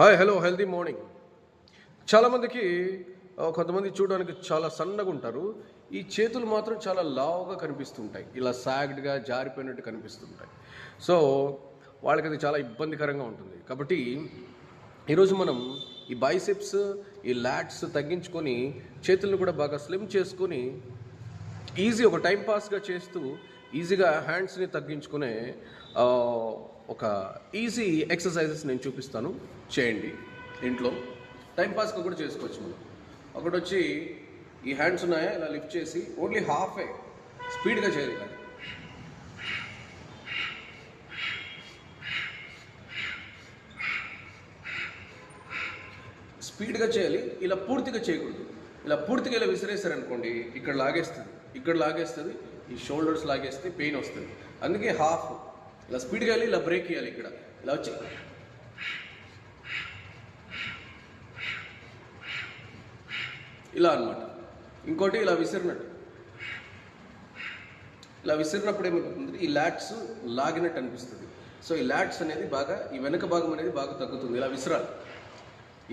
Hi hello healthy morning చాలామందికి కొంతమంది చూడడానికి చాలా సన్నగా ఉంటారు. ఈ చేతులు మాత్రం చాలా లావుగా కనిపిస్తుంటాయి. ఇలా సాగ్డ్గా జారిపోయినట్టు కనిపిస్తుంటాయి. సో వాళ్ళకి అది చాలా ఇబ్బందికరంగా ఉంటుంది. కాబట్టి ఈరోజు మనం ఈ బైసెప్స్ ఈ లాట్స్ తగ్గించుకొని చేతులను కూడా బాగా స్లిమ్ చేసుకొని ఈజీ ఒక టైం పాస్గా చేస్తూ ఈజీగా హ్యాండ్స్ని తగ్గించుకునే ఒక ఈజీ ఎక్సర్సైజెస్ నేను చూపిస్తాను. చేయండి. ఇంట్లో టైంపాస్గా కూడా చేసుకోవచ్చు మనం. ఒకటి వచ్చి ఈ హ్యాండ్స్ ఉన్నాయా? ఇలా లిఫ్ట్ చేసి ఓన్లీ హాఫే స్పీడ్గా చేయాలి కానీ స్పీడ్గా చేయాలి. ఇలా పూర్తిగా చేయకూడదు. ఇలా పూర్తిగా ఇలా విసిరేసారనుకోండి ఇక్కడ లాగేస్తుంది. ఇక్కడ లాగేస్తుంది ఈ షోల్డర్స్ లాగేస్తే పెయిన్ వస్తుంది. అందుకే హాఫ్ ఇలా స్పీడ్గా వెళ్ళి ఇలా బ్రేక్ చేయాలి ఇక్కడ. ఇలా వచ్చి. ఇలా అన్నమాట. ఇంకోటి ఇలా విసిరినట్టు. ఇలా విసిరినప్పుడు ఏమవుతుంది? ఈ లాట్స్ లాగినట్టు అనిపిస్తుంది. సో ఈ లాట్స్ అనేది బాగా ఈ వెనక భాగం అనేది బాగా తగ్గుతుంది. ఇలా విసిరాలి.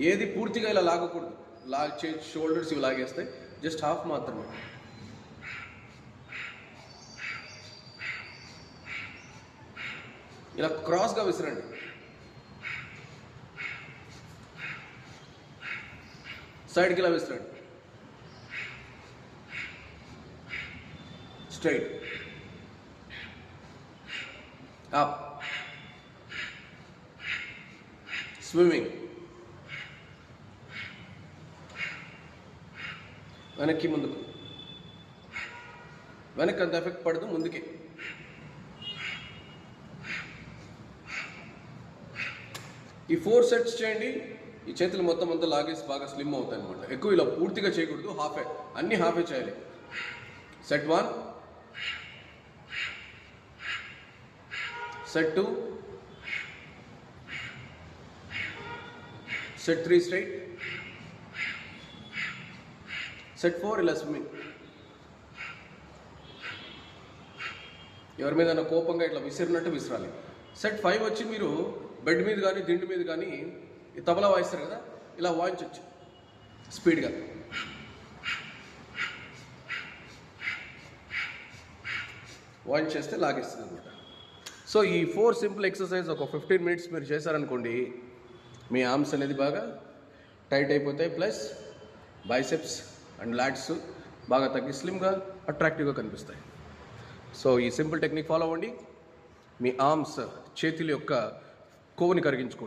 ఏది పూర్తిగా ఇలా లాగకూడదు. లాగ్ చే షోల్డర్స్ ఇవి లాగేస్తాయి జస్ట్ హాఫ్ మాత్రమే. ఇలా క్రాస్గా విసిరండి. సైడ్కి ఇలా విసిరండి. స్ట్రైట్. అప్. స్విమ్మింగ్. వెనక్కి ముందుకు. వెనక్కి అంత ఎఫెక్ట్ పడదు ముందుకి. ఈ ఫోర్ సెట్స్ చేయండి. ఈ చేతులు మొత్తం అంతా లాగేసి బాగా స్లిమ్ అవుతాయి అనమాట ఎక్కువ ఇలా పూర్తిగా చేయకూడదు. హాఫే. అన్ని హాఫే చేయాలి. Set one. Set two. Set three straight. Set four ఇలా స్విమ్మింగ్. ఎవరి మీద కోపంగా ఇట్లా విసిరినట్టు విసిరాలి. సెట్ ఫైవ్ వచ్చి మీరు బెడ్ మీద కానీ దిండు మీద కానీ ఈ తబలా వాయిస్తారు కదా ఇలా వాయించవచ్చు స్పీడ్గా. వాయించేస్తే లాగేస్తుంది అనమాట. సో ఈ ఫోర్ సింపుల్ ఎక్సర్సైజ్ ఒక ఫిఫ్టీన్ మినిట్స్ మీరు చేశారనుకోండి మీ ఆర్మ్స్ అనేది బాగా టైట్ అయిపోతాయి ప్లస్ బైసెప్స్ అండ్ లాట్స్ బాగా తగ్గి స్లిమ్గా అట్రాక్టివ్గా కనిపిస్తాయి. సో ఈ సింపుల్ టెక్నిక్ ఫాలో అవ్వండి. మీ ఆర్మ్స్ చేతుల యొక్క కొవ్వుని కరిగించుకోండి.